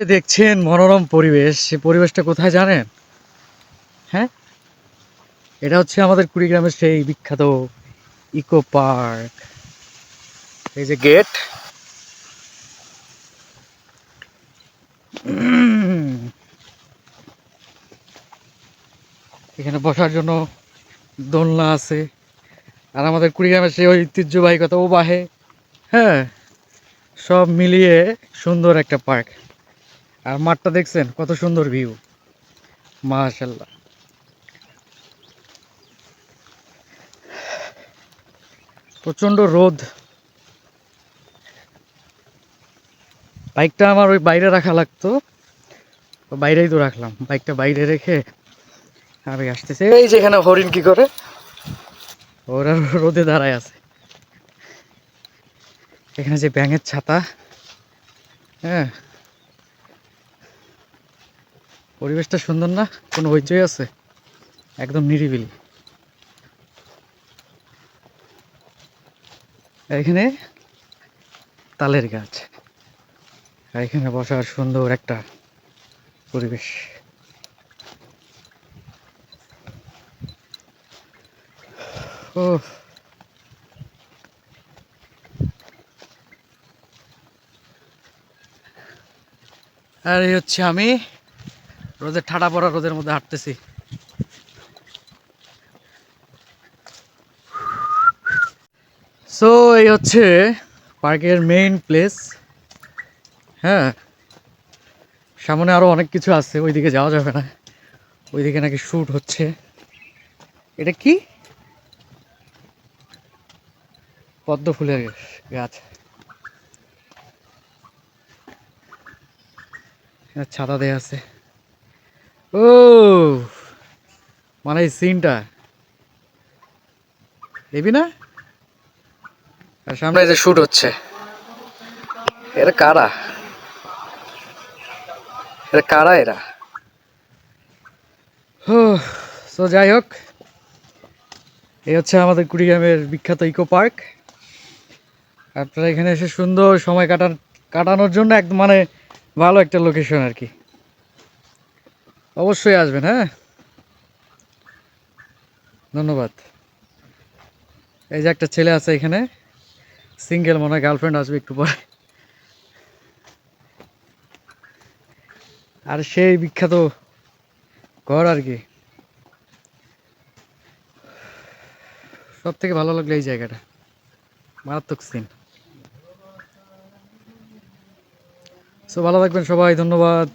দেখছেন মনোরম পরিবেশ, সে পরিবেশটা কোথায় জানেন? হ্যাঁ? এটা হচ্ছে আমাদের কুড়িগ্রামের সেই বিখ্যাত ইকো পার্ক। এই যে গেট। এখানে বসার জন্য দোলনা আছে। আর আমাদের কুড়িগ্রামের সেই ঐতিহ্যবাহী কথা ও বাহে। হ্যাঁ? সব মিলিয়ে সুন্দর একটা পার্ক। আর মাঠটা দেখছেন, কত সুন্দর ভিউ মাশাল্লাহ প্রচণ্ড রোদ। বাইকটা আমার ওই বাইরে রাখা লাগতো। বাইরেই তো রাখলাম। বাইকটা বাইরে রেখে আমি আসতেছে। এই যেখানে হরিণ কি করে? ওরা রোদে দাঁড়ায় আছে। এখানে যে ব্যাঙের ছাতা হ্যাঁ পরিবেশটা সুন্দর না? কোনো হইচই আছে? একদম নিরিবিলি। এখানে তালের গাছ। এখানে বসার সুন্দর একটা পরিবেশ। ও আর এই হচ্ছে আমি। রোদের ঠাডা পড়া, রোদের মধ্যে হাঁটতেছি। সো এই হচ্ছে পার্কের মেইন প্লেস হ্যাঁ সামনে আরও অনেক কিছু আছে, ওইদিকে যাওয়া যাবে না। ওইদিকে নাকি শ্যুট হচ্ছে। এটা কি? পদ্ম ফুলের গাছ। ছাতা দেয়া আছে। ও মানে এই সিনটা দেখবি না? আর সামনে যে শুট হচ্ছে। এরা কারা? এরা কারা এরা? সো যাই হোক এই হচ্ছে আমাদের কুড়িগ্রামের বিখ্যাত ইকো পার্ক। আপনারা এখানে এসে সুন্দর সময় কাটান কাটানোর জন্য একদম মানে ভালো একটা লোকেশন আর কি। অবশ্যই আসবেন হ্যাঁ? ধন্যবাদ। এই যে একটা ছেলে আছে এখানে, সিঙ্গেল মনে হয় গার্লফ্রেন্ড আসবে একটু পরে। আর সেই বিখ্যাত ঘর আর কি। সব থেকে ভালো লাগল এই জায়গাটা। মারাত্মক সিন সো ভালো থাকবেন সবাই, ধন্যবাদ।